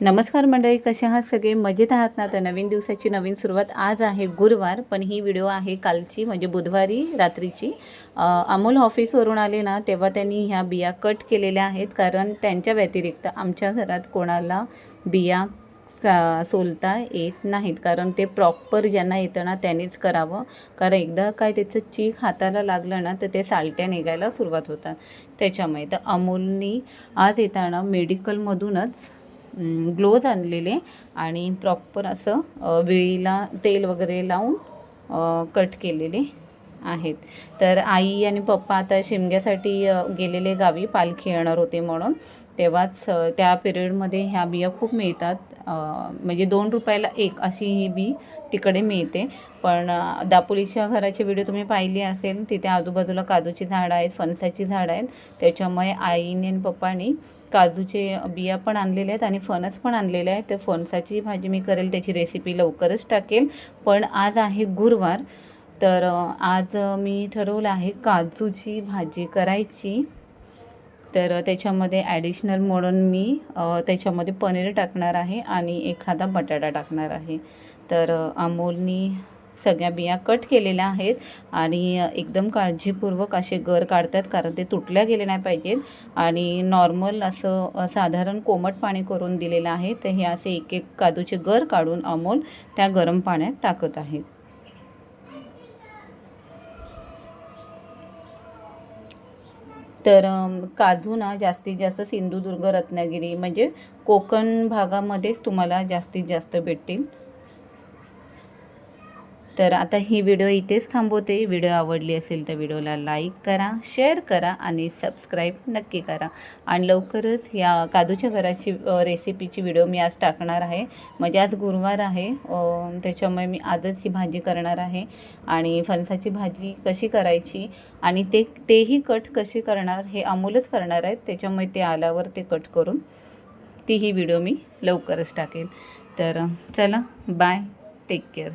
नमस्कार मंडळी कसे आहात सगळे? मजेत आहात ना? तर नवीन दिवसाची नवीन सुरुवात आज आहे गुरुवार पण ही व्हिडिओ आहे कालची म्हणजे बुधवारी रात्रीची. अमोल ऑफिसवरून आले ना तेव्हा त्यांनी ह्या बिया कट केलेल्या आहेत. कारण त्यांच्या व्यतिरिक्त आमच्या घरात कोणाला बिया सा- सोलता येत नाहीत. कारण ते प्रॉपर ज्यांना येतं ना त्यांनीच करावं. कारण एकदा काय त्याचं चीक हाताला लागलं ना तर ते सालट्या निघायला सुरुवात होतात. त्याच्यामुळे तर अमोलनी आज येताना मेडिकलमधूनच ग्लोज आणलेले आणि प्रॉपर असं विळीला तेल वगैरे लावून कट केलेले आहेत. तर आई आणि पप्पा आता शिमग्यासाठी गेलेले गावी पालखी येणार होते म्हणून. तेव्हाच त्या पिरियडमध्ये ह्या बिया खूप मिळतात. म्हणजे दोन रुपयाला एक अशी ही बी तिकडे मिळते. पण दापोलीच्या घराचे व्हिडिओ तुम्ही पाहिली असेल तिथे आजूबाजूला काजूची झाडं आहेत फणसाची झाडं आहेत. त्याच्यामुळे आईने आणि पप्पानी काजूचे बिया पण आणलेले आहेत आणि फणस पण आणलेले आहेत. तर फणसाची भाजी मी करेल त्याची रेसिपी लवकरच टाकेल. पण आज आहे गुरुवार तर आज मी ठरवलं आहे काजूची भाजी करायची. तर त्याच्यामध्ये ॲडिशनल म्हणून मी त्याच्यामध्ये पनीर टाकणार आहे आणि एखादा बटाटा टाकणार आहे. तर अमोलनी सगळ्या बिया कट केलेल्या आहेत आणि एकदम काळजीपूर्वक असे गर काढतात कारण ते तुटल्या गेले नाही पाहिजेत. आणि नॉर्मल असं साधारण कोमट पाणी करून दिलेलं आहे. तर हे असे एक एक काजूचे गर काढून अमोल त्या गरम पाण्यात टाकत आहेत तर काजू ना जास्तीत जास्त सिंधुदुर्ग रत्नागिरी म्हणजे कोकण भागामध्येच तुम्हाला जास्तीत जास्त भेटतील. तर आता ही व्हिडिओ इथेच थांबवते. व्हिडिओ आवडली असेल तर व्हिडिओला लाईक करा शेअर करा आणि सबस्क्राईब नक्की करा. आणि लवकरच या काजूच्या घराची रेसिपीची व्हिडिओ मी आज टाकणार आहे. म्हणजे आज गुरुवार आहे. त्याच्यामुळे मी आजच ही भाजी करणार आहे. आणि फणसाची भाजी कशी करायची आणि ते तेही कट कशी करणार हे अमोलच करणार आहेत त्याच्यामुळे ते आल्यावर ते कट करून तीही व्हिडिओ मी लवकरच टाकेन. तर चला बाय टेक केअर